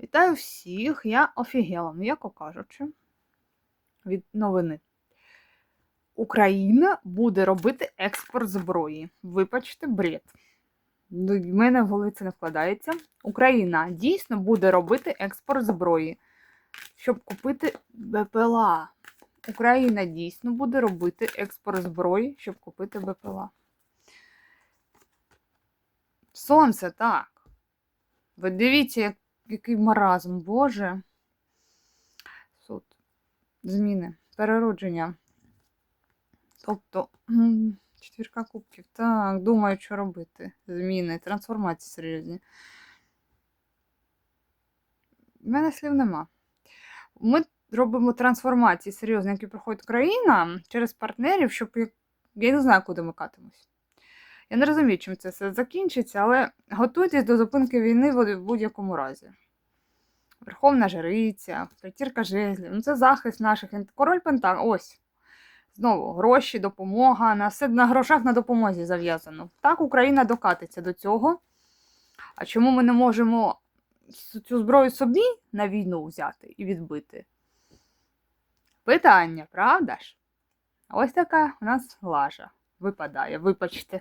Вітаю всіх! Я офігела, м'яко кажучи, від новини. Україна буде робити експорт зброї. Вибачте, бред. В мене в голові це не вкладається. Україна дійсно буде робити експорт зброї, щоб купити БПЛА. Україна дійсно буде робити експорт зброї, щоб купити БПЛА. Сонце, так. Ви дивіться, як, який маразм, Боже. Суд. Зміни. Переродження. Тобто, четвірка кубків. Так, думаю, що робити. Зміни, трансформації серйозні. У мене слів нема. Ми робимо трансформації серйозні, які проходить країна через партнерів, щоб я не знаю, куди ми катимось. Я не розумію, чим це все закінчиться, але готуйтесь до зупинки війни в будь-якому разі. Верховна жриця, п'ятірка жезлів, ну це захист наших. Король Пентак, ось. Знову гроші, допомога, на все на грошах на допомозі зав'язано. Так Україна докатиться до цього. А чому ми не можемо цю зброю собі на війну взяти і відбити? Питання, правда ж? Ось така у нас лажа випадає, вибачте.